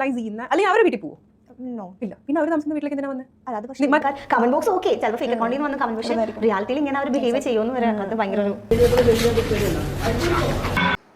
Lies ചെയ്യുന്ന അല്ലെങ്കിൽ അവരെ വീട്ടിൽ പോകും ഇല്ല. പിന്നെ അവർ താമസിക്കുന്ന വീട്ടിലേക്ക് എന്തിനാ വന്നത് അല്ല അത് പക്ഷേ കമന്റ് ബോക്സ് ഓക്കെ ചിലപ്പോൾ ഫേക്ക് അക്കൗണ്ടിൽ നിന്ന് വന്ന കമന്റ് പക്ഷേ റിയാലിറ്റിയിൽ ഇങ്ങനെ അവർ ബിഹേവ് ചെയ്യുമെന്ന് വരെ അത് ഭയങ്കര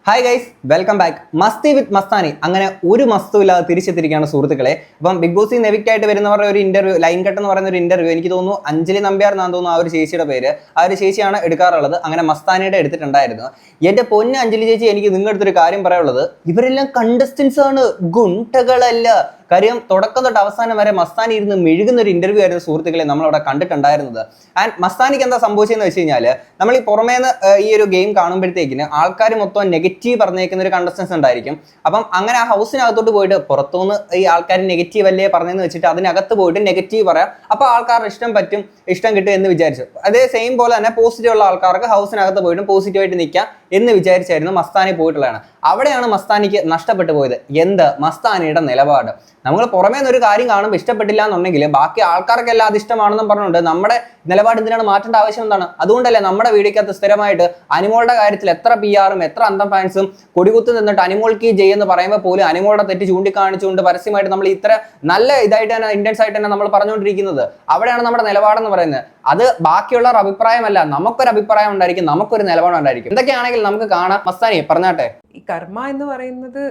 hi guys welcome back Masti with Mastani അങ്ങനെ ഒരു മസ്തു ഇല്ലാതെ തിരിച്ചെത്തിരിക്കുകയാണ് സുഹൃത്തുക്കളെ. അപ്പം ബിഗ് ബോസിൽ നിന്ന് എവിക്റ്റ് ആയിട്ട് വരുന്നവരുടെ ഒരു ഇന്റർവ്യൂ ലൈൻ കട്ട് എന്ന് പറയുന്ന ഒരു ഇന്റർവ്യൂ എനിക്ക് തോന്നുന്നു അഞ്ജലി നമ്പ്യാർ എന്നാണ് തോന്നുന്നു ആ ഒരു ചേച്ചിയുടെ പേര്. ആ ഒരു ചേച്ചിയാണ് എടുക്കാറുള്ളത്. അങ്ങനെ മസ്താനിയുടെ എടുത്തിട്ടുണ്ടായിരുന്നു. എന്റെ പൊന്ന അഞ്ജലി ചേച്ചി എനിക്ക് നിങ്ങളുടെ അടുത്തൊരു കാര്യം പറയാനുള്ളത്. ഇവരെല്ലാം കണ്ടസ്റ്റൻസ് ആണ്. ഗുണ്ടകളല്ല. കാര്യം തുടക്കം തൊട്ട് അവസാനം വരെ മസ്താനി ഇരുന്ന് മെഴുകുന്ന ഒരു ഇന്റർവ്യൂ ആയിരുന്നു സുഹൃത്തുക്കളെ നമ്മളവിടെ കണ്ടിട്ടുണ്ടായിരുന്നത്. ആൻഡ് മസ്താനിക്ക് എന്താ സംഭവിച്ചതെന്ന് വെച്ച് കഴിഞ്ഞാൽ നമ്മൾ ഈ പുറമേന്ന് നിന്ന് ഈ ഒരു ഗെയിം കാണുമ്പോഴത്തേക്കിന് ആൾക്കാർ മൊത്തം നെഗറ്റീവ് പറഞ്ഞേക്കുന്ന ഒരു കണ്ടസ്റ്റൻസ് ഉണ്ടായിരിക്കും. അപ്പം അങ്ങനെ ആ ഹൗസിനകത്തോട്ട് പോയിട്ട് പുറത്തുനിന്ന് ഈ ആൾക്കാർ നെഗറ്റീവ് അല്ലേ പറഞ്ഞെന്ന് വെച്ചിട്ട് അതിനകത്ത് പോയിട്ട് നെഗറ്റീവ് പറയാം. അപ്പോൾ ആൾക്കാരുടെ ഇഷ്ടം പറ്റും ഇഷ്ടം കിട്ടും എന്ന് വിചാരിച്ചു. അതേ സെയിം പോലെ തന്നെ പോസിറ്റീവ് ഉള്ള ആൾക്കാർക്ക് ഹൗസിനകത്ത് പോയിട്ടും പോസിറ്റീവായിട്ട് നിൽക്കാം എന്ന് വിചാരിച്ചായിരുന്നു മസ്താനി പോയിട്ടുള്ളതാണ്. അവിടെയാണ് മസ്താനിക്ക് നഷ്ടപ്പെട്ടു പോയത്. എന്ത്? മസ്താനിയുടെ നിലപാട്. നമ്മൾ പുറമേ നിന്ന് ഒരു കാര്യം കാണുമ്പോൾ ഇഷ്ടപ്പെട്ടില്ല എന്നുണ്ടെങ്കിൽ ബാക്കി ആൾക്കാർക്കെല്ലാം അത് ഇഷ്ടമാണെന്നും പറഞ്ഞുകൊണ്ട് നമ്മുടെ നിലപാട് എന്തിനാണ്? മാറ്റേണ്ട ആവശ്യം എന്താണ്? അതുകൊണ്ടല്ലേ നമ്മുടെ വീഡിയോക്കകത്ത് സ്ഥിരമായിട്ട് അനിമോളുടെ കാര്യത്തിൽ എത്ര പി ആറും എത്ര അന്തം ഫാൻസും കൊടികുത്ത് നിന്നിട്ട് അനിമോൾക്ക് ജയ് എന്ന് പറയുമ്പോൾ പോലും അനിമോളുടെ തെറ്റ് ചൂണ്ടിക്കാണിച്ചുകൊണ്ട് പരസ്യമായിട്ട് നമ്മൾ ഇത്ര നല്ല ഇതായിട്ട് തന്നെ ഇന്റൻസ് ആയിട്ട് തന്നെ നമ്മൾ പറഞ്ഞുകൊണ്ടിരിക്കുന്നത്. അവിടെയാണ് നമ്മുടെ നിലപാടെന്ന് പറയുന്നത്. അത് ബാക്കിയുള്ളവർ അഭിപ്രായമല്ല. നമുക്കൊരു അഭിപ്രായം ഉണ്ടായിരിക്കും നമുക്കൊരു നിലപാട് ഉണ്ടായിരിക്കും. എന്തൊക്കെയാണെങ്കിൽ നമുക്ക് കാണാം. മസ്താനി പറഞ്ഞാട്ടെ. ഈ കർമ്മ എന്ന് പറയുന്നത്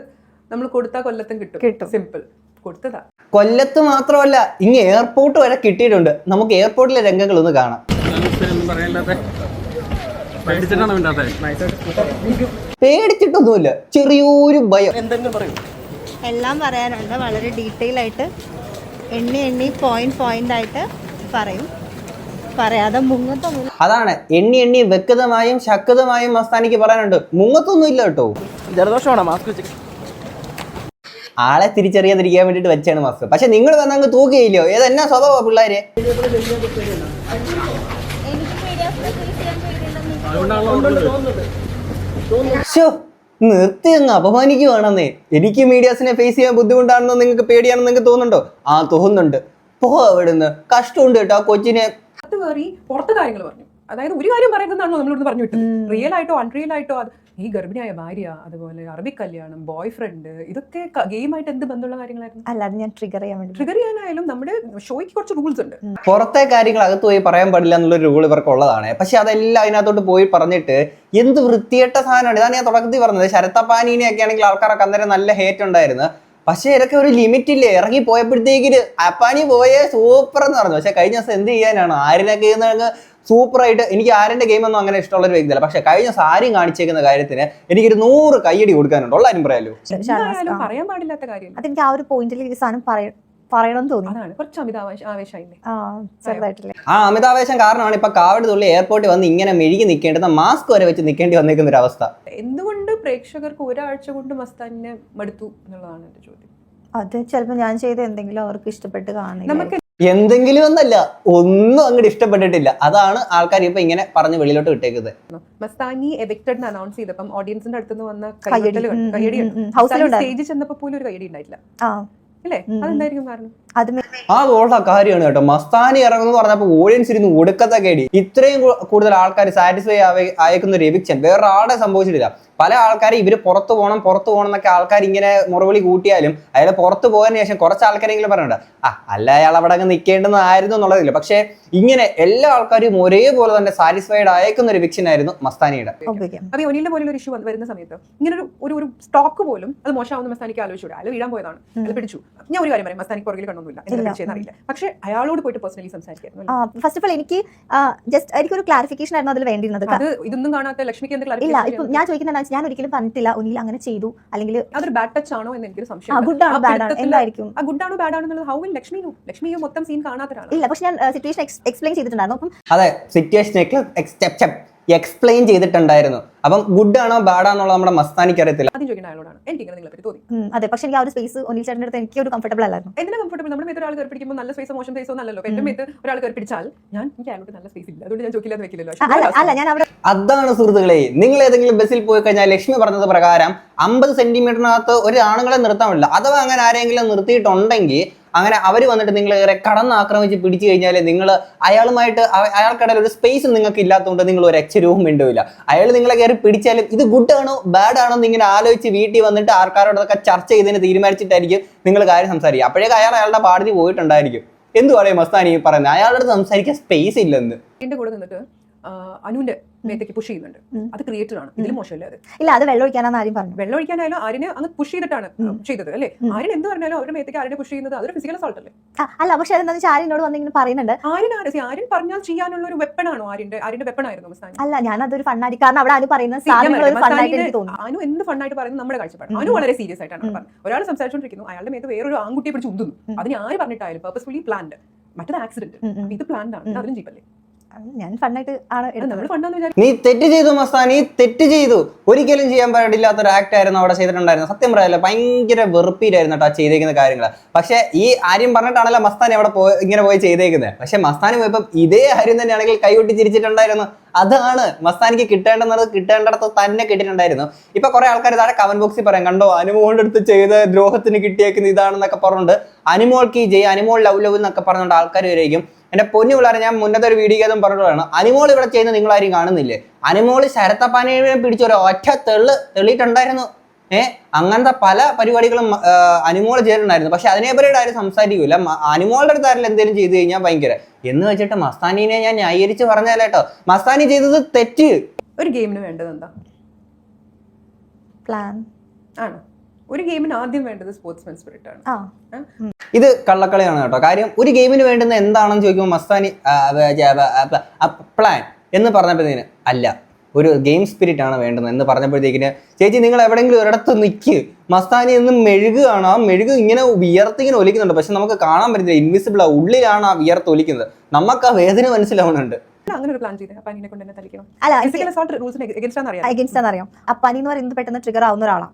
നമ്മൾ കൊടുത്ത കൊല്ലത്തും കിട്ടും. കിട്ടും. സിമ്പിൾ കൊടുത്തതാ. കൊല്ലത്ത് മാത്രമല്ല ഇങ്ങ് എയർപോർട്ട് വരെ കിട്ടിയിട്ടുണ്ട്. നമുക്ക് എയർപോർട്ടിലെ രംഗങ്ങൾ ഒന്ന് കാണാം. പേടിച്ചിട്ടൊന്നുമില്ല. ചെറിയൊരു ഭയം. എല്ലാം പറയാനുണ്ട്. വളരെ ഡീറ്റെയിൽ ആയിട്ട് എണ്ണി എണ്ണി പോയിന്റ് പോയിന്റ് ആയിട്ട് പറയും. പറയാതെ മുങ്ങത്തൊന്നും അതാണ്. എണ്ണി എണ്ണി വ്യക്തമായും ശക്തമായും മസ്താനിക്ക് പറയാനുണ്ട്. മുങ്ങത്തൊന്നും ഇല്ല കേട്ടോ. ജലദോഷമാണോ മാസ്ക് വെച്ച്? ആളെ തിരിച്ചറിയാതിരിക്കാൻ വേണ്ടിട്ട് വെച്ചാണ് മാസ്ക് പക്ഷെ നിങ്ങൾ വന്ന അങ്ങ് തൂക്കുകയില്ലയോ ഏതെന്നാ സ്വഭാവ പിള്ളേര്? ശോ നിർത്തി അങ്ങ് അപമാനിക്കുവാണെന്നേ. എനിക്ക് മീഡിയാസിനെ ഫേസ് ചെയ്യാൻ ബുദ്ധിമുട്ടാണെന്ന് നിങ്ങൾക്ക് പേടിയാണെന്ന് നിങ്ങൾക്ക് തോന്നുന്നുണ്ടോ? ആ തോന്നുന്നുണ്ട്. പോ അവിടുന്ന്. കഷ്ടമുണ്ട് കേട്ടോ ആ കൊച്ചിനെ. അത് കയറി പുറത്ത് കാര്യങ്ങൾ പറഞ്ഞു. അതായത് ഒരു കാര്യം പറയുന്നതാണോ നമ്മളിവിടെ പറഞ്ഞു വിട്ടത്. റിയൽ ആയിട്ടോ അൺറിയൽ ആയിട്ടോ അത് ഈ ഗർഭിണിയായ ഭാര്യ അതുപോലെ അറബി കല്യാണം ബോയ് ഫ്രണ്ട് ഇതൊക്കെ ഗെയിമായിട്ട് എന്ത് ബന്ധമുള്ള കാര്യങ്ങളായിരുന്നു? അല്ല അത് ഞാൻ ട്രിഗർ ചെയ്യാൻ വേണ്ടി. ട്രിഗർ ചെയ്യാനായാലും നമ്മുടെ ഷോയ്ക്ക് കുറച്ച് റൂൾസ് ഉണ്ട്. പുറത്തെ കാര്യങ്ങൾ അകത്ത് പോയി പറയാൻ പാടില്ല എന്നുള്ളൊരു റൂൾ ഇവർക്ക് ഉള്ളതാണ് പക്ഷെ അതെല്ലാം അതിനകത്തോട്ട് പോയി പറഞ്ഞിട്ട് എന്ത് വൃത്തികെട്ട സാധനമാണ്? ഇതാണ് ഞാൻ തുടക്കത്തിൽ പറഞ്ഞത്. ശരത്തപ്പാനീനെയൊക്കെ ആണെങ്കിൽ ആൾക്കാർക്ക് അന്നേരം നല്ല ഹേറ്റ് ഉണ്ടായിരുന്നു. പക്ഷെ ഇതൊക്കെ ഒരു ലിമിറ്റ് ഇല്ലേ? ഇറങ്ങി പോയപ്പോഴത്തേക്കിന് അപ്പാനി പോയേ സൂപ്പർ എന്ന് പറഞ്ഞു. പക്ഷെ കഴിഞ്ഞ ദിവസം എന്ത് ചെയ്യാനാണ്? ആരിനൊക്കെ സൂപ്പർ ആയിട്ട് എനിക്ക് ആരിന്റെ ഗെയിം ഒന്നും അങ്ങനെ ഇഷ്ടമുള്ള ഒരു വ്യക്തിയല്ല. പക്ഷെ കഴിഞ്ഞ ദിവസം ആരും കാണിച്ചേക്കുന്ന കാര്യത്തിന് എനിക്കൊരു നൂറ് കയ്യടി കൊടുക്കാനുണ്ട്. ഉള്ള പറയാലോ? പറയാൻ പാടില്ലാത്ത കാര്യം. അതെനിക്ക് ആ ഒരു പോയിന്റിൽ ഈ സാധനം പറയ- പറയണം തോന്നി. അതാണ്. കുറച്ച് അമിതാവേശ ആവേശമായില്ലേ? ആ ചെറുതായിട്ടില്ലേ. ആ അമിതാവേശം കാരണമാണ് ഇപ്പൊ കാവടി തുള്ളി എയർപോർട്ടിൽ വന്ന് ഇങ്ങനെ മെഴുകി നിൽക്കേണ്ടത് മാസ്ക് വരെ വെച്ച് നിൽക്കേണ്ടി വന്നേക്കുന്ന ഒരു അവസ്ഥ എന്തുകൊണ്ട് പ്രേക്ഷകർക്ക് ഒരാഴ്ച കൊണ്ട് മസ്താനിനെ മടുത്തു എന്നുള്ളതാണ് എന്റെ ചോദ്യം. അത് ചിലപ്പോൾ ഞാൻ ചെയ്ത എന്തെങ്കിലും അവർക്ക് ഇഷ്ടപ്പെട്ട് കാണില്ല നമുക്ക് എന്തെങ്കിലും ഒന്നല്ല ഒന്നും അങ്ങോട്ട് ഇഷ്ടപ്പെട്ടിട്ടില്ല. അതാണ് ആൾക്കാർ ഇപ്പൊ ഇങ്ങനെ പറഞ്ഞ് വെളിയിലോട്ട് വിട്ടേക്കുന്നത്. മസ്താനി എവിക്റ്റഡ് അനൗൺസ് ചെയ്തപ്പം ഓഡിയൻസിന്റെ അടുത്തുനിന്ന് വന്ന കയ്യടി. കയ്യടി ഒരു കയ്യടി ഉണ്ടായിട്ടില്ല. ആ. അല്ലേ ഉം, ഉം. അതെന്തായിരിക്കും കാരണം ആ ഉള്ള കാര്യമാണ് കേട്ടോ. മസ്താനി ഇറങ്ങുന്നു പറഞ്ഞപ്പോ ഓഡിയൻസ് ഇരുന്ന് ഒടുക്കത്തെ കേടി ഇത്രയും കൂടുതൽ ആൾക്കാർ സാറ്റിസ്ഫൈ അയക്കുന്ന ഒരു എവിക്ഷൻ വേറെ ആളെ സംഭവിച്ചിട്ടില്ല. പല ആൾക്കാരും ഇവർ പുറത്തു പോകണം പുറത്തു പോകണം എന്നൊക്കെ ആൾക്കാർ ഇങ്ങനെ മുറവിളി കൂട്ടിയാലും അയാൾ പുറത്തു പോയതിനു ശേഷം കുറച്ച് ആൾക്കാരെങ്കിലും പറയണ്ട ആ അല്ല അയാൾ അവിടെ അങ്ങ് നിൽക്കേണ്ടതായിരുന്നു എന്നുള്ളതില്ല. പക്ഷേ ഇങ്ങനെ എല്ലാ ആൾക്കാരും ഒരേപോലെ തന്നെ സാറ്റിസ്ഫൈഡ് അയക്കുന്ന ഒരു വിക്ഷൻ ആയിരുന്നു മസ്താനിയുടെ. ഒനിലിന്റെ പോലുള്ള ഒരു ഇഷ്യൂ വരുന്ന സമയത്ത് ഇങ്ങനെ ഒരു ഒരു സ്റ്റോക്ക് പോലും അത് മോശമാവുന്ന മസ്താനിക്ക് ആലോചിച്ചു അയാൾ വീഴാൻ പോയതാണ്. അത് പിടിച്ചു. ഞാൻ ഒരു കാര്യം പറയാം. മസ്താനിക്ക് പുറകിൽ കണ്ടൊന്നുമില്ല എന്താ അറിയില്ല പക്ഷെ അയാളോട് പോയിട്ട് പേഴ്സണലി സംസാരിക്കായിരുന്നു ആ ഫസ്റ്റ് ഓഫ് ഓൾ എനിക്ക് ജസ്റ്റ് എനിക്കൊരു ക്ലാരിഫിക്കേഷൻ ആയിരുന്നു അതിൽ വേണ്ടിയിരുന്നത്. അത് ഇതൊന്നും കാണാത്ത ലക്ഷ്മിക്ക് എന്ത് ഇല്ല ഇപ്പം ഞാൻ ചോദിക്കുന്നത് ഞാൻ ഒരിക്കലും പറഞ്ഞിട്ടില്ല. ഒന്നിൽ അങ്ങനെ ചെയ്തു. അല്ലെങ്കിൽ അതൊരു ബാഡ് ടച്ച് ആണോ എന്ന് എനിക്കൊരു ആ സംശയം ഗുഡ് ആണോ ബാഡ് ആണോ. എന്തായിരിക്കും? ഗുഡ് ആണോ ബാഡ് ആണോ എന്നുള്ളത് ഹൗ വിൽ ലക്ഷ്മി? ലക്ഷ്മി മൊത്തം സീൻ കാണാത്ത ഇല്ല പക്ഷെ ഞാൻ സിറ്റുവേഷൻ എക്സ്പ്ലെയിൻ ചെയ്തിട്ടുണ്ടായിരുന്നു. അപ്പം അതെ സിറ്റുവേഷൻ എക്സ്പ്ലെയിൻ ചെയ്തിട്ടുണ്ടായിരുന്നു. അപ്പം ഗുഡ് ആണോ ബാഡ് ആണോ നമ്മുടെ മസ്താനിക്ക് അറിയത്തില്ല. ആദ്യം ചോദിക്കുന്ന ആളോടാണ് എനിക്ക് ഇങ്ങനെ നിങ്ങളെ പറ്റി തോന്നി. ഉം, അതെ. പക്ഷെ എനിക്ക് ആ ഒരു സ്പേസ് ഒന്നിൽ ചേട്ടന്റെ അടുത്ത് എനിക്ക് ഒരു കംഫർട്ടബിൾ അല്ലായിരുന്നു. എന്തിനാ കംഫർട്ടബിൾ നമ്മുടെ മേത്ത് ഒരാൾ കയറി പിടിക്കുമ്പോൾ നല്ല സ്പേസ് മോശം സ്പേസോ നല്ലല്ലോ എന്റെ മേത്ത് ഒരാൾ കയറി പിടിച്ചാൽ ഞാൻ എനിക്ക് അയാളോട് നല്ല സ്പേസ് ഇല്ല. അതുകൊണ്ട് ഞാൻ ചോദിക്കില്ലാന്ന് വെക്കില്ലല്ലോ. ആ, അല്ല അല്ല ഞാൻ അവിടെ അതാണ് സുഹൃത്തുക്കളെ നിങ്ങൾ ഏതെങ്കിലും ബസ്സിൽ പോയി കഴിഞ്ഞാൽ ലക്ഷ്മി പറഞ്ഞത് പ്രകാരം അമ്പത് സെന്റിമീറ്ററിനകത്ത് ഒരു ആണുങ്ങളെ നിർത്താൻ പറ്റില്ല. അഥവാ അങ്ങനെ ആരെങ്കിലും നിർത്തിയിട്ടുണ്ടെങ്കിൽ അങ്ങനെ അവർ വന്നിട്ട് നിങ്ങൾ ഏറെ കടന്നാക്രമിച്ച് പിടിച്ചു കഴിഞ്ഞാൽ നിങ്ങൾ അയാളുമായിട്ട് അയ- അയാൾക്കിടയിൽ ഒരു സ്പേസ് നിങ്ങൾക്ക് ഇല്ലാത്തതുകൊണ്ട് നിങ്ങൾ ഒരു അക്ഷരവും മിണ്ടൂല. അയാൾ നിങ്ങളെ കയറി പിടിച്ചാലും ഇത് ഗുഡ് ആണോ ബാഡ് ആണോ എന്ന് ഇങ്ങനെ ആലോചിച്ച് വീട്ടിൽ വന്നിട്ട് ആൾക്കാരോടൊക്കെ ചർച്ച ചെയ്തതിന് തീരുമാനിച്ചിട്ടായിരിക്കും നിങ്ങൾ കാര്യം സംസാരിക്കുക. അപ്പോഴേക്കും അയാൾ അയാളുടെ പാടതി പോയിട്ടുണ്ടായിരിക്കും. എന്തു പറയും മസ്താനി പറയുന്നത്? അയാളുടെ സംസാരിക്കാൻ സ്പേസ് ഇല്ലെന്ന്. എന്റെ കൂടെ നിന്നിട്ട് ആ, മേത്തേക്ക് പുഷ് ചെയ്യുന്നുണ്ട്. അത് ക്രിയേറ്റർ ആണ്. ഇതിൽ മോശമല്ലേ അത്? ഇല്ല അത് വെള്ളം ഒഴിക്കാനാണ് ആരും പറഞ്ഞു വെള്ളം ഒഴിക്കാനായാലും ആരിനെ അങ്ങ് പുഷ് ചെയ്തിട്ടാണ് ചെയ്തത് അല്ലേ. ആര്യൻ എന്ത് പറഞ്ഞാലും അവരുടെ മേത്തേക്ക് ആരുടെ പുഷ് ചെയ്യുന്നത് അതൊരു ഫിസിക്കൽ അസോൾട്ട് അല്ലേ? അല്ല പക്ഷെ അതെന്താ വെച്ചാൽ ആരും വന്നിങ്ങനെ പറയുന്നുണ്ട്. ആര്യൻ ആരും? ആര്യൻ പറഞ്ഞാൽ ചെയ്യാനുള്ള ഒരു വെപ്പണാണോ ആണോ ആര്യന്റെ ആര്യന്റെ വെപ്പൺ ആയിരുന്നു അല്ല ഞാൻ അതൊരു ഫണ്ണായിട്ട് കാരണം അവിടെ അനു പറയുന്ന അനു എന്ത് ഫണ്ണായിട്ട് പറയുന്നത് നമ്മുടെ കാഴ്ചപ്പാട്. അനു വളരെ സീരിയസ് ആയിട്ടാണ് പറഞ്ഞത്. ഒരാൾ സംസാരിച്ചുകൊണ്ടിരിക്കുന്നു അയാളുടെ മേത്ത് വേറൊരു ആൺകുട്ടിയെ പിടിച്ച് ഉന്തുന്നു. അതിന് ആര് പറഞ്ഞിട്ടായാലും പർപ്പസ്ഫുള്ളി പ്ലാൻഡ് മറ്റൊരു ആക്സിഡന്റ്. ഇത് പ്ലാൻഡ് ആണ്. അതിലും ജീപ്പല്ലേ ഞാൻ ഫണ്ണായിട്ട് ആണ് എടുത്തത്. നീ തെറ്റ് ചെയ്തു മസ്താനി തെറ്റ് ചെയ്തു. ഒരിക്കലും ചെയ്യാൻ പാടില്ലാത്ത ഒരു ആക്ട് ആയിരുന്നു അവിടെ ചെയ്തിട്ടുണ്ടായിരുന്നത്. സത്യം പറയാല്ല ഭയങ്കര വെറുപ്പിയിലായിരുന്നു കേട്ടോ ആ ചെയ്തേക്കുന്ന കാര്യങ്ങൾ പക്ഷെ ഈ ആര്യം പറഞ്ഞിട്ടാണല്ലോ മസ്താൻ അവിടെ പോയി ഇങ്ങനെ പോയി ചെയ്തേക്കുന്നത് പക്ഷെ മസ്താനി പോയപ്പോൾ ഇതേ ആര്യം തന്നെയാണെങ്കിൽ കൈകൊട്ടി ചിരിച്ചിട്ടുണ്ടായിരുന്നു. അതാണ് മസ്താനിക്ക് കിട്ടേണ്ടെന്നത് കിട്ടേണ്ടിടത്ത് തന്നെ കിട്ടിയിട്ടുണ്ടായിരുന്നു. ഇപ്പൊ കുറെ ആൾക്കാർ താഴെ കമന്റ് ബോക്സിൽ പറയാം കണ്ടോ അനുമോളുടെ അടുത്ത് ചെയ്ത ദ്രോഹത്തിന് കിട്ടിയേക്കുന്ന ഇതാണെന്നൊക്കെ പറഞ്ഞുകൊണ്ട് അനുമോൾക്ക് ഈ ജയ് അനുമോൾ ലവ് ലവ് എന്നൊക്കെ പറഞ്ഞുകൊണ്ട് ആൾക്കാർ വരെയും എന്റെ പൊന്നു പിള്ളേരെ ഞാൻ മുന്നത്തെ ഒരു വീഡിയോ പറഞ്ഞിട്ടുള്ളതാണ്. അനിമോൾ ഇവിടെ ചെയ്യുന്ന നിങ്ങൾ ആരും കാണുന്നില്ലേ? അനിമോൾ ശരത്തപ്പാനെയും പിടിച്ച ഒരു ഒറ്റ തെള്ള് തെളിയിട്ടുണ്ടായിരുന്നു. ഏ അങ്ങനത്തെ പല പരിപാടികളും അനിമോൾ ചെയ്തിട്ടുണ്ടായിരുന്നു. പക്ഷെ അതിനെപ്പറ്റി ആരും സംസാരിക്കൂല. അനിമോളുടെ അടുത്ത് ആരെങ്കിലും എന്തെങ്കിലും ചെയ്തു കഴിഞ്ഞാൽ ഭയങ്കര. എന്ന് വെച്ചിട്ട് മസ്താനിനെ ഞാൻ ന്യായീകരിച്ച് പറഞ്ഞാലേട്ടോ മസ്താനി ചെയ്തത് തെറ്റ്. ഒരു ഗെയിമിന് വേണ്ടത് എന്താ? പ്ലാൻ ആണ്? ഒരു ഗെയിമിന് ആദ്യം വേണ്ടത് സ്പോർട്സ്മാൻ സ്പിരിറ്റ് ആണ് ആ. ഇത് കള്ളക്കളിയാണ് കേട്ടോ. കാര്യം ഒരു ഗെയിമിന് വേണ്ടുന്ന എന്താണെന്ന് ചോദിക്കുമ്പോൾ മസ്താനി പ്ലാൻ എന്ന് പറഞ്ഞപ്പോഴത്തേന് അല്ല. ഒരു ഗെയിം സ്പിരിറ്റ് ആണ് വേണ്ടത് എന്ന് പറഞ്ഞപ്പോഴത്തേക്കിന് ചേച്ചി നിങ്ങൾ എവിടെയെങ്കിലും ഒരിടത്ത് നിൽക്ക് മസ്താനി എന്ന് മെഴുകുകയാണ്. ആ മെഴുക് ഇങ്ങനെ വിയർത്തിങ്ങനെ ഒലിക്കുന്നുണ്ട്. പക്ഷെ നമുക്ക് കാണാൻ പറ്റുന്നില്ല ഇൻവിസിബിൾ ആ ഉള്ളിലാണ് ആ വിയർത്ത് ഒലിക്കുന്നത്. നമുക്ക് ആ വേദന മനസ്സിലാവുന്നുണ്ട്. അങ്ങനെ ഒരു പ്ലാൻ ചെയ്തത് അപ്പൊ അതിനെ കൊണ്ട് തന്നെ തലിക്കണം അല്ല ഫിസിക്കൽ അസോൾട്ട് റൂൾസിന് എഗൻസ്റ്റ് ആണെന്ന് അറിയാം ആ പനി അപ്പാനി എന്ന് പറയുന്നത് പെട്ടെന്ന് ട്രിഗർ ആവുന്ന ഒരാളാണ്.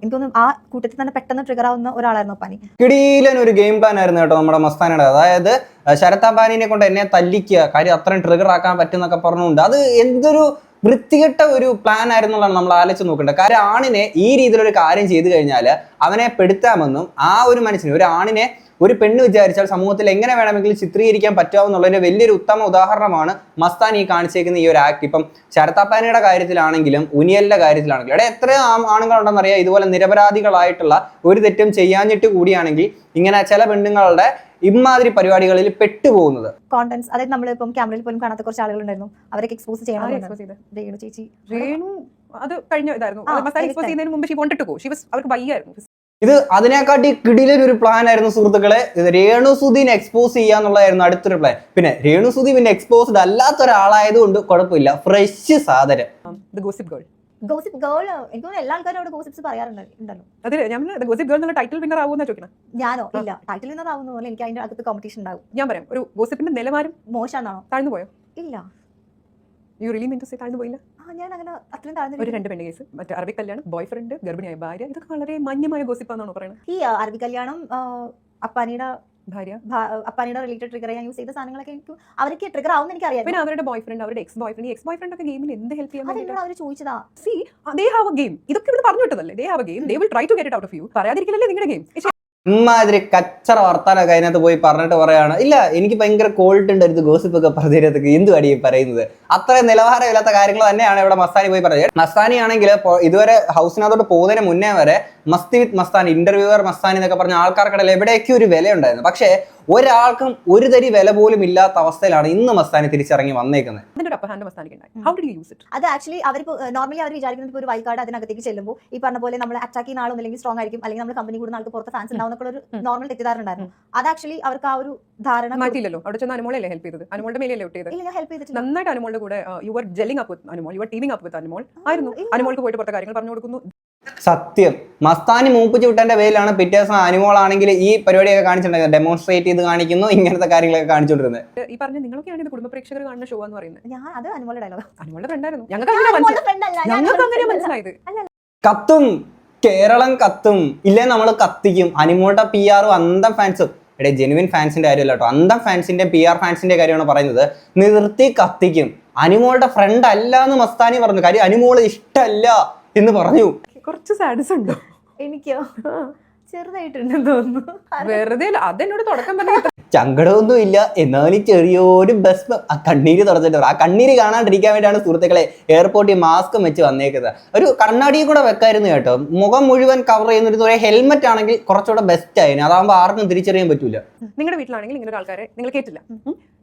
എനിക്ക് തോന്നുന്നു ആ കൂട്ടത്തിൽ തന്നെ പെട്ടെന്ന് ട്രിഗർ ആവുന്ന ഒരാളായിരുന്നു അപ്പാനി കിടിയിലൻ ഒരു ഗെയിം പ്ലാൻ ആയിരുന്നു കേട്ടോ നമ്മുടെ മസ്താനയുടെ. അതായത് ശരത്താബാനിനെ കൊണ്ട് എന്നെ തല്ലിക്കുക. കാര്യം അത്രയും ട്രിഗർ ആക്കാൻ പറ്റുന്നൊക്കെ പറഞ്ഞുകൊണ്ട്. അത് എന്തൊരു വൃത്തികെട്ട ഒരു പ്ലാൻ ആയിരുന്നുള്ളതാണ് നമ്മൾ ആലോചിച്ച് നോക്കേണ്ടത്. കാര്യം ആണിനെ ഈ രീതിയിലൊരു കാര്യം ചെയ്തു കഴിഞ്ഞാൽ അവനെ പെടുത്താമെന്നും ആ ഒരു മനുഷ്യനെ ഒരു ആണിനെ ഒരു പെണ്ണ് വിചാരിച്ചാൽ സമൂഹത്തിൽ എങ്ങനെ വേണമെങ്കിലും ചിത്രീകരിക്കാൻ പറ്റാവുന്നുള്ളതിന്റെ വലിയൊരു ഉത്തമ ഉദാഹരണമാണ് മസ്താൻ ഈ കാണിച്ചേക്കുന്ന ഈ ഒരു ആക്ട് ഇപ്പം ശരത്താപ്പാനയുടെ കാര്യത്തിലാണെങ്കിലും ഉനിയലിന്റെ കാര്യത്തിലാണെങ്കിലും ഇവിടെ എത്ര ആണുങ്ങളുണ്ടെന്ന് ആണുങ്ങളുണ്ടെന്നറിയാം ഇതുപോലെ നിരപരാധികളായിട്ടുള്ള ഒരു തെറ്റും ചെയ്യാഞ്ഞിട്ട് കൂടിയാണെങ്കിൽ ഇങ്ങനെ ചില പെണ്ണുങ്ങളുടെ ഇമാതിരി പരിപാടികളിൽ പെട്ടുപോകുന്നത്. കോണ്ടന്റ്സ് അതായത് നമ്മൾ ഇപ്പം ക്യാമറയിൽ പോലും കാണാത്ത കുറച്ച് ആളുകളുണ്ടായിരുന്നു. അവരൊക്കെ എക്സ്പോസ് ചെയ്യാൻ ചെയ്യണം? രേണു ചേച്ചി. രേണു അത് കഴിഞ്ഞ ഇതായിരുന്നു. എക്സ്പോസ് ചെയ്യുന്നതിന് മുമ്പ് she wanted to go she was അവർക്ക് വയ്യായിരുന്നു. ഇത് അതിനെക്കാട്ടി കിടിലൻ ഒരു പ്ലാൻ ആയിരുന്നു സുഹൃത്തുക്കളെ. ഇത് രേണുസുദീനെ എക്സ്പോസ് ചെയ്യാന്നുള്ളതായിരുന്നു അടുത്തൊരു പ്ലാൻ പിന്നെ രേണുസുദി പിന്നെ എക്സ്പോസ്ഡ് അല്ലാത്ത ഒരാളായതുകൊണ്ട് കുഴപ്പമില്ല. ഫ്രഷ് സാധനം. ഗോസിപ്പ് ഗേൾ ഗോസിപ്പ് ഗേൾ എനിക്ക് തോന്നുന്നു എല്ലാ ആൾക്കാരും അവിടെ ഗോസിപ്സ് പറയാറുണ്ടല്ലോ ഞാൻ ഗോസിപ്പ് ഗേൾ എന്നുള്ള ടൈറ്റിൽ വിന്നർ ആവുമെന്നാ ചോദിക്കണം? ഞാനോ? ഇല്ല. ടൈറ്റിൽ വിന്നർ ആവുന്ന പോലെ എനിക്ക് അതിന്റെ അകത്ത് കോമ്പറ്റീഷൻ ഉണ്ടാവും. ഞാൻ പറയാം. ഒരു ഗോസിപ്പിന്റെ നിലവാരം മോശമാണോ? താഴ്ന്നു പോയോ? ഇല്ല. You really mean to say താഴ്ന്നു പോയില്ല? ഞാൻ അങ്ങനെ അത്രയും ഒരു രണ്ട് പെണ്ണ് കേസ്. മറ്റേ അറബി കല്യാണം ബോയ് ഫ്രണ്ട് ഗർഭിണിയായ ഭാര്യ. ഇതൊക്കെ വളരെ മാന്യമായ ഗോസിപ്പാന്നാണോ പറയുന്നത് ഈ അറബി കല്യാണം അപ്പാനിയുടെ ഭാര്യ. അപ്പാനിയുടെ റിലേറ്റഡ് ട്രിഗർ ചെയ്യാൻ യൂസ് ചെയ്ത സാധനങ്ങളൊക്കെ എനിക്ക് അവർക്ക് ട്രിഗർ ആവുന്ന എനിക്ക് അറിയാം പിന്നെ അവരുടെ ബോയ് ഫ്രണ്ട് അവരുടെ ex boyfriend ex boyfriend ഒക്കെ ഗെയിമിൽ എന്ത് ഹെൽപ്പ് ചെയ്യാൻ അവർ ചോദിച്ചതാ? See they have a game ഇതൊക്കെ ഇവിടെ പറഞ്ഞു വിട്ടതല്ലേ? They have a game they will try to get out of you പറയാതിരിക്കില്ലല്ലേ നിങ്ങളുടെ ഗെയിം ഇമ്മാതിരി കച്ചറ വർത്താനൊക്കെ അതിനകത്ത് പോയി പറഞ്ഞിട്ട് പറയാണ്. ഇല്ല എനിക്ക് ഭയങ്കര കോൾട്ട് ഉണ്ടായിരുന്നു ഗോസിപ്പ് ഒക്കെ പറഞ്ഞതിനകത്ത് എന്തുവാടി പറയുന്നത്? അത്ര നിലവാരമില്ലാത്ത കാര്യങ്ങൾ തന്നെയാണ് ഇവിടെ മസ്താനി പോയി പറയുന്നത് മസ്താനി ആണെങ്കിൽ ഇതുവരെ ഹൗസിനകത്തോട്ട് പോകുന്നതിന് മുന്നേ വരെ മസ്തി വിത്ത് മസ്താനി ഇന്റർവ്യൂവർ മസ്താനി എന്നൊക്കെ പറഞ്ഞ ആൾക്കാർക്കിടയിൽ എവിടെയൊക്കെ ഒരു വില ഉണ്ടായിരുന്നു പക്ഷേ ഒരാൾക്കും ഒരു തരി വില പോലും ഇല്ലാത്ത അവസ്ഥയിലാണ് ഇന്ന് മസ്താനി തിരിച്ചിറങ്ങി വന്നേക്കുന്നത്. അതിന്റെ ഒരു മസ്താനിക്ക് ഉണ്ടായി. How did you use it അത് ആക്ച്വലി അവർ നോർമലി അവർ വിചാരിക്കുന്നത് ഒരു വൈകാട് കാർഡ് അതിനകത്തേക്ക് ചെല്ലുമ്പോൾ ഈ പറഞ്ഞ പോലെ നമ്മൾ അറ്റാക്ക് ചെയ്യുന്ന ആളും അല്ലെങ്കിൽ സ്ട്രോങ് ആയിരിക്കും അല്ലെങ്കിൽ നമ്മൾ കമ്പനി കൂടുന്ന ആൾക്ക് പുറത്ത് ഫാൻസ് ഉണ്ടാവുന്ന ഒരു. നോർമൽ തെറ്റിദ്ധാരണ ഉണ്ടായിരുന്നു. അത് ആക്ച്വലി അവർക്ക് ആ ഒരു ധാരണ മാറ്റിയില്ലല്ലോ. അവിടെ ചെന്ന് അനുമോളല്ലേ ഹെൽപ്പ് ചെയ്തത്? അനുമോളുടെ മേലെയല്ലേ ഔട്ട് ചെയ്തത്? ഹെൽപ്പ് ചെയ്തിട്ട് നന്നായിട്ട് അനുമോളുടെ കൂടെ you are jelling up with Anumol you are teaming up with Anumol. ആയിരുന്നു. അനുമോൾക്ക് പോയിട്ട് പുറത്തെ കാര്യങ്ങൾ പറഞ്ഞു കൊടുക്കുന്നു. സത്യം. മസ്താനി മൂപ്പിച്ച് വിട്ടതിന്റെ പേരിലാണ് പിറ്റേ ദിവസം അനിമോളാണെങ്കിൽ ഈ പരിപാടിയൊക്കെ കാണിച്ചിട്ടുണ്ടായിരുന്നത്. ഡെമോൺസ്ട്രേറ്റ് ചെയ്ത് കാണിക്കുന്നു ഇങ്ങനത്തെ കാര്യങ്ങളൊക്കെ കാണിച്ചുകൊണ്ടിരുന്നത്. ഈ പറഞ്ഞ നിങ്ങളൊക്കെയാണ് ഇത് കുടുംബ പ്രേക്ഷകർ കാണുന്ന ഷോ എന്ന് പറയുന്നത്? ഞാൻ അത് അനുമോളുടെ ഡയലോഗ് അനുമോളുടെ ഫ്രണ്ടായിരുന്നു ഞങ്ങൾക്ക് അങ്ങനെ മനസ്സിലായി. ഞങ്ങൾക്ക് അങ്ങനെ മനസ്സിലായത്. കത്തും. കേരളം കത്തും. ഇല്ലേ നമ്മൾ കത്തിക്കും. അനിമോളുടെ പി ആറും അന്തം ഫാൻസും എടേ ജെനുവിൻ ഫാൻസിന്റെ കാര്യമല്ല കേട്ടോ. അന്തം ഫാൻസിന്റെ പി ആർ ഫാൻസിന്റെ കാര്യമാണ് പറയുന്നത്. നിർത്തി കത്തിക്കും. അനിമോളുടെ ഫ്രണ്ട് അല്ല എന്ന് മസ്താനി പറഞ്ഞു. കാര്യം അനിമോൾ ഇഷ്ടല്ല എന്ന് പറഞ്ഞു. കുറച്ച് സാഡ്സ് ഉണ്ടോ? എനിക്കോ? ചെറുതായിട്ടുണ്ടെന്ന് തോന്നുന്നു. വെറുതെ അല്ല അതെന്നോട് തുടക്കം പറഞ്ഞു സങ്കടമൊന്നും ഇല്ല. എന്നാലും ചെറിയൊരു ബസ് ആ കണ്ണീര് തുറച്ചിട്ട് ആ കണ്ണീര് കാണാണ്ടിരിക്കാൻ വേണ്ടിയാണ് സുഹൃത്തുക്കളെ എയർപോർട്ടിൽ മാസ്ക് വെച്ച് വന്നേക്കുന്നത്. ഒരു കണ്ണാടിയും കൂടെ വെക്കായിരുന്നു കേട്ടോ. മുഖം മുഴുവൻ കവർ ചെയ്യുന്ന ഒരു ഹെൽമെറ്റ് ആണെങ്കിൽ കുറച്ചുകൂടെ ബെസ്റ്റ് ആയിരുന്നു. അതാകുമ്പോൾ ആർക്കും തിരിച്ചറിയാൻ പറ്റൂല. നിങ്ങളുടെ വീട്ടിലാണെങ്കിൽ ഇങ്ങനെ ഒരു ആൾക്കാരെ നിങ്ങൾ കേട്ടില്ല.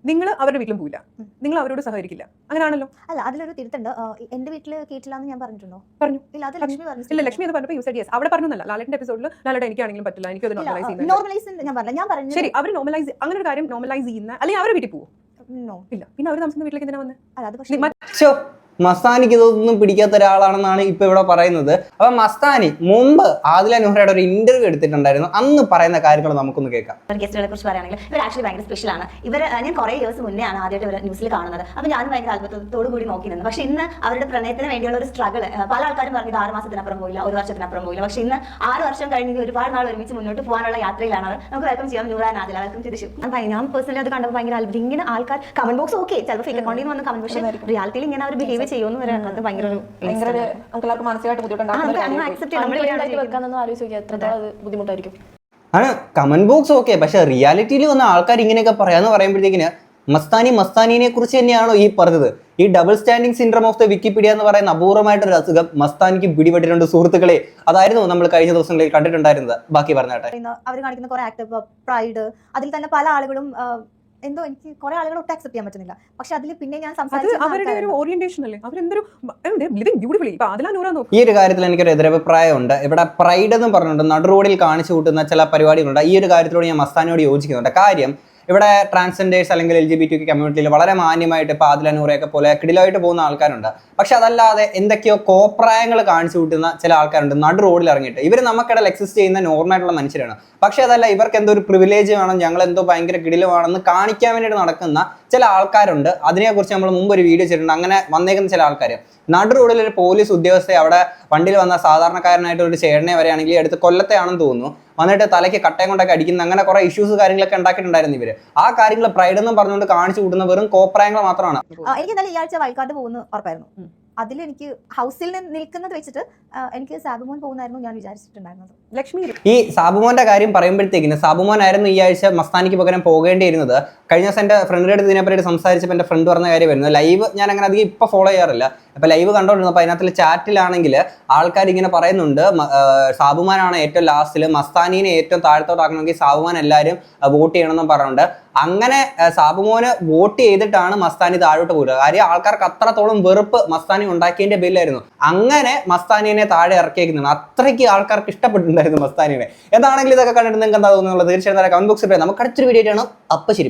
നിങ്ങൾ അവരുടെ വീട്ടിലും പോയില്ല നിങ്ങൾ അവരോട് സഹകരിക്കില്ല. അങ്ങനെയാണല്ലോ. അല്ല അതിലൊരു തിരുത്തുണ്ട്. എന്റെ വീട്ടിൽ കേട്ടില്ല എന്ന് ഞാൻ പറഞ്ഞിട്ടുണ്ടോ? പറഞ്ഞു. ഇല്ല അത് ലക്ഷ്മി പറഞ്ഞു ഇല്ല ലക്ഷ്മി എന്ന് പറഞ്ഞപ്പോൾ യൂസ് യെസ് അവിടെ പറഞ്ഞല്ല ലാലേട്ടന്റെ എപ്പിസോഡിൽ ലാലേട്ട എനിക്കാണെങ്കിലും പറ്റില്ല. എനിക്ക് അത് നോർമലൈസ് ചെയ്യുന്നത് നോർമലൈസ് ഞാൻ ഞാൻ പറഞ്ഞു ശരി അവർ നോർമലൈസ് അങ്ങനെ ഒരു കാര്യം നോർമലൈസ് ചെയ്യുന്ന അല്ലെങ്കിൽ അവരുടെ വീട്ടിൽ പോകും നോ ഇല്ല. പിന്നെ അവർ താമസിക്കുന്ന വീട്ടിലേക്ക് എന്തിനാ വന്നത് അല്ല അത് പക്ഷേ മസ്താനിക്ക് ഇതൊന്നും പിടിക്കാത്ത ഒരാളാണെന്നാണ് ഇപ്പൊ ഇവിടെ പറയുന്നത്. അപ്പൊ മസ്താനി മുമ്പ് ആദില നെഹ്റയുടെ ഒരു ഇന്റർവ്യൂ എടുത്തിട്ടുണ്ടായിരുന്നു. അന്ന് പറയുന്ന കാര്യങ്ങൾ നമുക്കൊന്ന് കേൾക്കാം. ഗസ്റ്റുകളെ കുറിച്ച് പറയുകയാണെങ്കിൽ ഇവർ ആക്ച്വലി ഭയങ്കര സ്പെഷ്യൽ ആണ്. ഇവർ ഞാൻ കുറേ ഇയേഴ്സ് മുന്നേ ആണ് ആദ്യമായിട്ട് ഇവർ ന്യൂസിൽ കാണുന്നത്. അപ്പൊ ഞാൻ ഭയങ്കര അത്ഭുതത്തോടു കൂടി നോക്കി നിന്നു പക്ഷേ ഇന്ന് അവരുടെ പ്രണയത്തിന് വേണ്ടിയുള്ള ഒരു സ്ട്രഗിൾ പല ആൾക്കാരും പറഞ്ഞു ഇത് ആറ് മാസത്തിനപ്പുറം പോയില്ല ഒരു വർഷത്തിനപ്പുറം പോയില്ല. പക്ഷേ ഇന്ന് ആറ് വർഷം കഴിഞ്ഞ് ഒരുപാട് നാൾ ഒരുമിച്ച് മുന്നോട്ട് പോകാനുള്ള യാത്രയിലാണ് അവർ. നമുക്ക് വെൽക്കം ചെയ്യാം നൂറാൻ ആദില വെൽക്കം തിരിച്ചു ഞാൻ പേഴ്സണലി അത് കണ്ടപ്പോൾ ഭയങ്കര അത്ഭുതം. ഇങ്ങനെ ആൾക്കാർ കമന്റ് ബോക്സ് ഓക്കെ ചിലപ്പോൾ ഫേക്ക് അക്കൗണ്ടിൽ നിന്ന് വന്ന കമന്റ് പക്ഷേ റിയാലിറ്റിയിൽ ഇങ്ങനെ അവർ ബിഹേവ് ചെയ്യുമെന്ന് വരെ അത് ഭയങ്കര ഒരു ഭയങ്കര നമുക്ക് എല്ലാവർക്കും മാനസികമായിട്ട് എത്രത്തോളം അത്. ബുദ്ധിമുട്ടായിരിക്കും. ആണ് കമന്റ് ബോക്സ് ഓക്കെ പക്ഷെ റിയാലിറ്റിയിൽ വന്ന ആൾക്കാർ ഇങ്ങനെയൊക്കെ പറയാന്ന് പറയുമ്പോഴത്തേക്കിന് മസ്താനി മസ്താനിനെ കുറിച്ച് തന്നെയാണോ ഈ പറഞ്ഞത്? ഈ double standing syndrome of the Wikipedia എന്ന് പറയുന്ന അപൂർവമായിട്ടൊരു അസുഖം മസ്താനിക്ക് പിടിപെട്ടിട്ടുണ്ട് സുഹൃത്തുക്കളെ. അതായിരുന്നു നമ്മൾ കഴിഞ്ഞ ദിവസങ്ങളിൽ കണ്ടിട്ടുണ്ടായിരുന്നത്. ബാക്കി പറഞ്ഞാട്ടെ. അവർ കാണിക്കുന്ന കുറെ ആക്ട് പ്രൈഡ് അതിൽ തന്നെ പല ആളുകളും എന്തോ എനിക്ക് കുറെ ആളുകൾ ഒട്ടും അക്സെപ്റ്റ് ചെയ്യാൻ പറ്റുന്നില്ല. പക്ഷെ അതിൽ പിന്നെ ഞാൻ അവരുടെ ഒരു ഓറിയന്റേഷൻ അല്ലേ? അവരെന്തൊരു ലിവിങ് ബ്യൂട്ടിഫുള്ളി. ഈ ഒരു കാര്യത്തിൽ എനിക്കൊരു എതിരഭിപ്രായമുണ്ട്. ഇവിടെ പ്രൈഡ് എന്ന് പറഞ്ഞിട്ട് നടുറോഡിൽ കാണിച്ചു കൂട്ടുന്ന ചില പരിപാടികളുണ്ട്. ഈ ഒരു കാര്യത്തിലൂടെ ഞാൻ മസ്താനോട് യോജിക്കുന്നുണ്ട്. കാര്യം ഇവിടെ ട്രാൻസ്ജെൻഡേഴ്സ് അല്ലെങ്കിൽ എൽ ജി ബി ടി കമ്മ്യൂണിറ്റിയിൽ വളരെ മാന്യമായിട്ട് ഇപ്പോൾ ആദില നൂറയൊക്കെ പോലെ കിടിലായിട്ട് പോകുന്ന ആൾക്കാരുണ്ട്. പക്ഷെ അതല്ലാതെ എന്തൊക്കെയോ കോപ്രായങ്ങൾ കാണിച്ചു കൂട്ടുന്ന ചില ആൾക്കാരുണ്ട്. നടു റോഡിൽ ഇറങ്ങിയിട്ട്. ഇവർ നമുക്കിടയിൽ എക്സിസ്റ്റ് ചെയ്യുന്ന നോർമലായിട്ടുള്ള മനുഷ്യരാണ്. പക്ഷെ അതല്ല ഇവർക്ക് എന്തോ ഒരു പ്രിവിലേജ് വേണം ഞങ്ങൾ എന്തോ ഭയങ്കര കിടിലുമാണെന്ന് കാണിക്കാൻ വേണ്ടിയിട്ട് നടക്കുന്ന ചില ആൾക്കാരുണ്ട്. അതിനെക്കുറിച്ച് നമ്മൾ മുമ്പ് ഒരു വീഡിയോ ചെയ്തിട്ടുണ്ട്. അങ്ങനെ വന്നേക്കുന്ന ചില ആൾക്കാർ നടു റോഡിൽ ഒരു പോലീസ് ഉദ്യോഗസ്ഥയെ അവിടെ വണ്ടിയിൽ വന്ന സാധാരണക്കാരനായിട്ട് ഒരു ചേട്ടനെ വരെയാണെങ്കിൽ അടുത്ത് കൊല്ലത്തെ ആണെന്ന് തോന്നുന്നു. വന്നിട്ട് തലയ്ക്ക് കട്ടയം കൊണ്ടൊക്കെ അടിക്കുന്ന അങ്ങനെ കുറെ ഇഷ്യൂസ് കാര്യങ്ങളൊക്കെ ഉണ്ടാക്കിയിട്ടുണ്ടായിരുന്നു ഇവർ. ആ കാര്യങ്ങൾ പ്രൈഡ് എന്നും പറഞ്ഞുകൊണ്ട് കാണിച്ചു കൂട്ടുന്ന വെറും കോപ്രായങ്ങൾ മാത്രമാണ്. എനിക്ക് എന്തായാലും ഈ ആഴ്ച വയൽക്കാട്ട് പോകുന്ന ഉറപ്പായിരുന്നു. അതിൽ എനിക്ക് ഹൗസിൽ നിന്ന് നിൽക്കുന്നത് വെച്ചിട്ട് എനിക്ക് സാബുമോൻ പോകുന്നായിരുന്നു ഞാൻ വിചാരിച്ചിട്ടുണ്ടായിരുന്നത്. ലക്ഷ്മി ഈ സാബുമോന്റെ കാര്യം പറയുമ്പോഴത്തേക്കിന് സാബുമോൻ ആയിരുന്നു ഈ ആഴ്ച മസ്താനിക്ക് പകരം പോകേണ്ടിയിരുന്നത്. കഴിഞ്ഞ ദിവസം എന്റെ ഫ്രണ്ടിന്റെ അടുത്ത് ഇതിനെപ്പറ്റി സംസാരിച്ചപ്പോൾ എന്റെ ഫ്രണ്ട് പറഞ്ഞ കാര്യം വരുന്നത് ലൈവ് ഞാൻ അങ്ങനെ അധികം ഇപ്പൊ ഫോളോ ചെയ്യാറില്ല. അപ്പൊ ലൈവ് കണ്ടോണ്ടിരുന്നപ്പോൾ അതിനകത്ത് ചാറ്റിലാണെങ്കിൽ ആൾക്കാർ ഇങ്ങനെ പറയുന്നുണ്ട് സാബുമാനാണ് ഏറ്റവും ലാസ്റ്റിൽ മസ്താനീനെ ഏറ്റവും താഴത്തോട്ടാക്കണമെങ്കിൽ സാബുമാൻ എല്ലാവരും വോട്ട് ചെയ്യണമെന്നും പറയുന്നുണ്ട് അങ്ങനെ സാബുമോന് വോട്ട് ചെയ്തിട്ടാണ് മസ്താനി താഴോട്ട് പോരുക. കാര്യം ആൾക്കാർക്ക് അത്രത്തോളം വെറുപ്പ് മസ്താനി ഉണ്ടാക്കിയതിന്റെ ബില്ലായിരുന്നു അങ്ങനെ മസ്താനിയെ താഴെ ഇറക്കിയേക്കുന്നതാണ്. അത്രയ്ക്ക് ആൾക്കാർക്ക് ഇഷ്ടപ്പെട്ടിട്ടുണ്ടായിരുന്നു മസ്താനിയുടെ. എന്താണെങ്കിലും ഇതൊക്കെ കണ്ടിട്ട് നിങ്ങൾക്ക് എന്താ തോന്നുന്നത്? തീർച്ചയായിട്ടും കമന്റ് ബോക്സിൽ പറയാം. നമുക്ക് അടുത്തൊരു വീഡിയോ ആണ് അപ്പൊ ശരി.